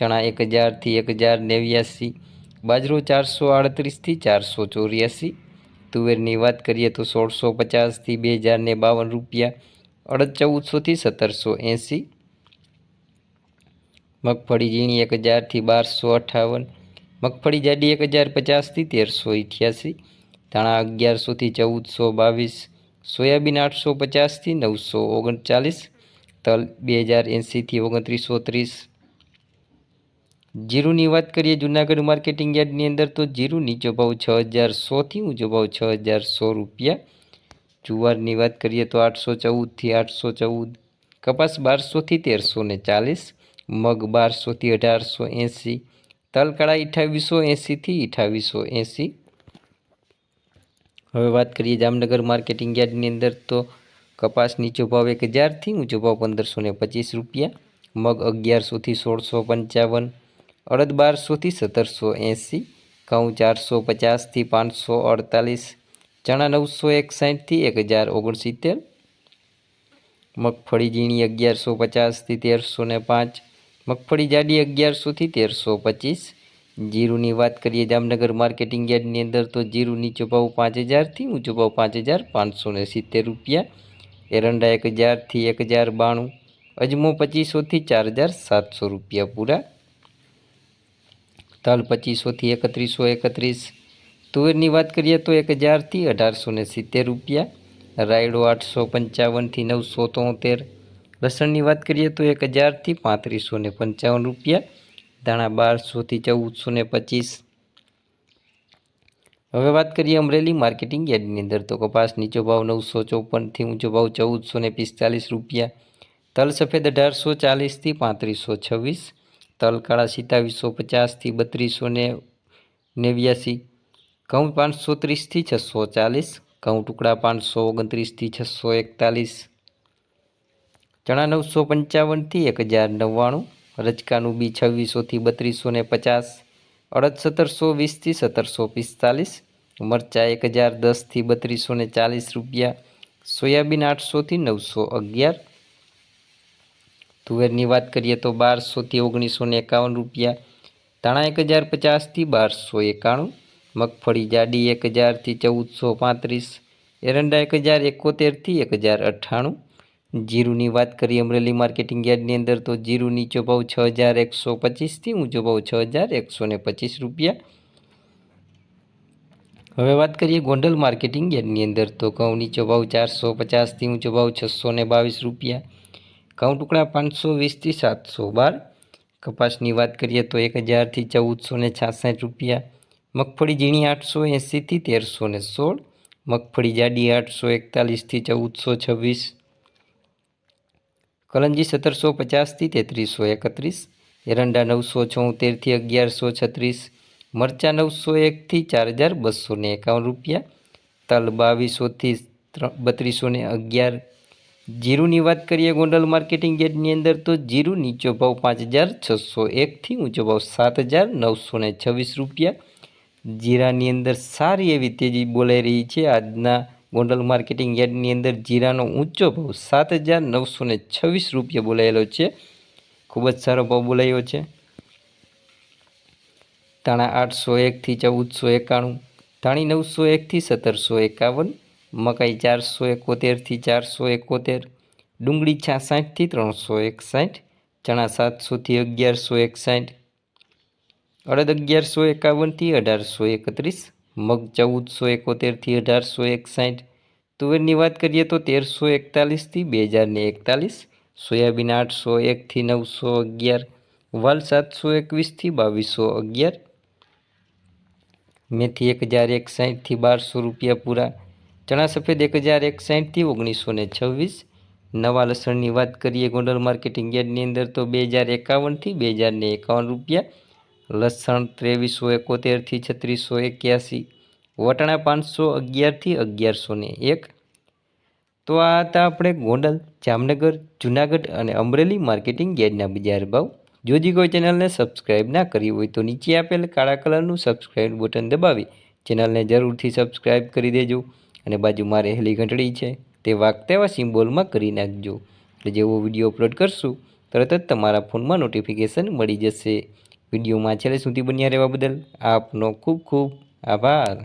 ચણા એક હજારથી એક હજાર નેવ્યાસી, બાજરો ચારસો આડત્રીસથી ચારસો ચોર્યાસી, તુવેરની વાત કરીએ તો સોળસો પચાસથી બે હજાર ને બાવન રૂપિયા, અડદ ચૌદસોથી સત્તરસો એંસી, મગફળી ઝીણી એક હજારથી બારસો અઠાવન, મગફળી જાડી એક હજાર પચાસથી તેરસો અઠ્યાસી ધાણા અગિયારસોથી ચૌદસો બાવીસ, સોયાબીન આઠસો પચાસથી નવસો ઓગણચાલીસ, તલ બે હજાર એંસીથી ઓગણત્રીસો ત્રીસ જીરુની વાત કરીએ, જુનાગઢ માર્કેટિંગ યાર્ડની અંદર તો જીરું નીચો ભાવ છ હજાર સોથી ઊંચો ભાવ છ હજાર સો રૂપિયા. જુવારની વાત કરીએ તો આઠસો ચૌદથી આઠસો ચૌદ, કપાસ બારસોથી તેરસો ને ચાલીસ, મગ બારસોથી અઢારસો એંસી, તલકળા અઠાવીસો એંસીથી અઠાવીસો એંસી. હવે વાત કરીએ જામનગર માર્કેટિંગ યાર્ડની અંદર તો કપાસ નીચો ભાવ એક હજારથી ઊંચો ભાવ પંદરસો ને પચીસ રૂપિયા, મગ અગિયારસોથી સોળસો પંચાવન અડદ બારસોથી સત્તરસો એંસી, ઘઉં ચારસો પચાસથી પાંચસો અડતાલીસ, ચણા નવસો એકસાઠથી એક હજાર ઓગણસિત્તેર, મગફળી ઝીણી અગિયારસો પચાસથી તેરસો ને પાંચ, મગફળી જાડી અગિયારસોથી તેરસો પચીસ, જીરુની વાત કરીએ જામનગર માર્કેટિંગ યાર્ડની અંદર તો જીરું નીચો ભાવ પાંચ હજારથી ઊંચો ભાવ પાંચ હજાર પાંચસો ને સિત્તેર રૂપિયા, એરંડા એક હજારથી એક હજાર બાણું, અજમો પચીસોથી ચાર હજાર સાતસો રૂપિયા પૂરા. તલ પચીસોથી એકત્રીસો એકત્રીસ. તુવેરની વાત કરીએ તો એક હજારથી અઢારસો ને સિત્તેર રૂપિયા. રાયડો આઠસો પંચાવનથી નવસો તોતેર. લસણની વાત કરીએ તો એક હજારથી પાંત્રીસો ને પંચાવન રૂપિયા. ધાણા બારસોથી ચૌદસો ને પચીસ. હવે વાત કરીએ અમરેલી માર્કેટિંગ યાર્ડની અંદર તો કપાસ નીચો ભાવ નવસો ચોપનથી ઊંચો ભાવ ચૌદસો ને પિસ્તાલીસ રૂપિયા. તલ સફેદ અઢારસો ચાલીસથી પાંત્રીસો છવ્વીસ. તલ કાળા સિત્તાવીસો પચાસથી બત્રીસો ને નેવ્યાસી. ઘઉં પાંચસો ત્રીસથી છસો ચાલીસ. ઘઉં ટુકડા પાંચસો ઓગણત્રીસથી છસો એકતાલીસ. ચણા નવસો પંચાવનથી એક હજાર નવ્વાણું. રચકાનું બી છવ્વીસોથી બત્રીસો ને પચાસ. અડદ સત્તરસો વીસથી સત્તરસો પિસ્તાલીસ. મરચાં એક હજાર દસથી બત્રીસો ચાલીસ રૂપિયા. સોયાબીન આઠસોથી નવસો અગિયાર. તુવેરની વાત કરીએ તો બારસોથી ઓગણીસો ને એકાવન રૂપિયા. ધાણા એક હજાર પચાસથી બારસો એકાણું. મગફળી જાડી એક હજારથી ચૌદસો પાંત્રીસ. એરંડા એક હજાર એકોતેરથી એક હજાર અઠ્ઠાણું. જીરુની વાત કરીએ અમરેલી માર્કેટિંગ યાર્ડની અંદર તો જીરું નીચો ભાવ છ હજાર એકસો પચીસથી ઊંચો ભાવ છ હજાર એકસો ને પચીસ રૂપિયા. હવે વાત કરીએ ગોંડલ માર્કેટિંગ યાર્ડની અંદર તો ઘઉં નીચો ભાવ ચારસો પચાસથી ઊંચો ભાવ છસો ને બાવીસ રૂપિયા. ઘઉં ટુકડા પાંચસો, વીસથી સાતસો, બાર? કપાસની વાત કરીએ તો એક હજારથી ચૌદસો ને છાસઠ રૂપિયા. મગફળી ઝીણી આઠસો એંસીથી તેરસો ને સોળ. મગફળી જાડી આઠસો એકતાલીસથી ચૌદસો છવ્વીસ. કલંજી સત્તરસો પચાસથી તેત્રીસો એકત્રીસ. એરંડા નવસો છોતેરથી અગિયારસો છત્રીસ. મરચાં નવસો એકથી ચાર હજાર બસો એકાવન રૂપિયા. તલ બાવીસોથી બત્રીસો ને અગિયાર. જીરુની વાત કરીએ ગોંડલ માર્કેટિંગ યાર્ડની અંદર, તો જીરું નીચો ભાવ પાંચ હજાર છસો એકથી ઊંચો ભાવ સાત હજાર નવસો છવ્વીસ રૂપિયા. જીરાની અંદર સારી એવી તેજી બોલાઈ રહી છે. આજના ગોંડલ માર્કેટિંગ યાર્ડની અંદર જીરાનો ઊંચો ભાવ સાત હજાર નવસો છવ્વીસ રૂપિયા બોલાયેલો છે. ખૂબ જ સારો ભાવ બોલાયો છે. તાણા આઠસો એકથી ચૌદસો એકાણું, ધાણી નવસો એકથી સત્તરસો એકાવન મકાઈ ચારસો એકોતેરથી ચારસો એકોતેર, ડુંગળી છાસાઠથી ત્રણસો એકસાઠ, ચણા સાતસોથી અગિયારસો એકસાઠ, અડદ અગિયારસો એકાવનથી અઢારસો એકત્રીસ, મગ ચૌદસો એકોતેરથી અઢારસો એકસાઠ, તુવેરની વાત કરીએ તો તેરસો એકતાલીસથી બે હજાર ને એકતાલીસ, સોયાબીન આઠસો એકથી નવસો અગિયાર, વાલ સાતસો એકવીસથી બાવીસો અગિયાર, મેથી એક હજાર એકસાઠથી બારસો રૂપિયા પૂરા ચણા સફેદ એક હજાર એકસાઠથી ઓગણીસો ને છવ્વીસ. નવા લસણની વાત કરીએ ગોંડલ માર્કેટિંગ યાર્ડની અંદર તો બે હજાર એકાવનથી બે હજાર ને એકાવન રૂપિયા. લસણ ત્રેવીસો એકોતેરથી છત્રીસો એક્યાસી. વટાણા પાંચસો અગિયારથી અગિયારસો ને એક. તો આ હતા આપણે ગોંડલ, જામનગર, જુનાગઢ અને અમરેલી માર્કેટિંગ યાર્ડના બજાર ભાવ. જો હજી કોઈ ચેનલને સબસ્ક્રાઈબ ના કરી હોય તો નીચે આપેલ કાળા કલરનું સબસ્ક્રાઈબ બટન દબાવી. ચેનલને જરૂરથી સબસ્ક્રાઈબ કરી દેજો. અને બાજુમાં રહેલી ઘંટડી છે. તે વાગતા એવા સિમ્બોલમાં કરી નાખજો. એટલે જેવો વીડિયો અપલોડ કરશું, તરત જ તમારા ફોનમાં નોટિફિકેશન મળી જશે. વિડીયોમાં છેલ્લે સુધી બન્યા રહેવા બદલ આપનો ખૂબ ખૂબ આભાર.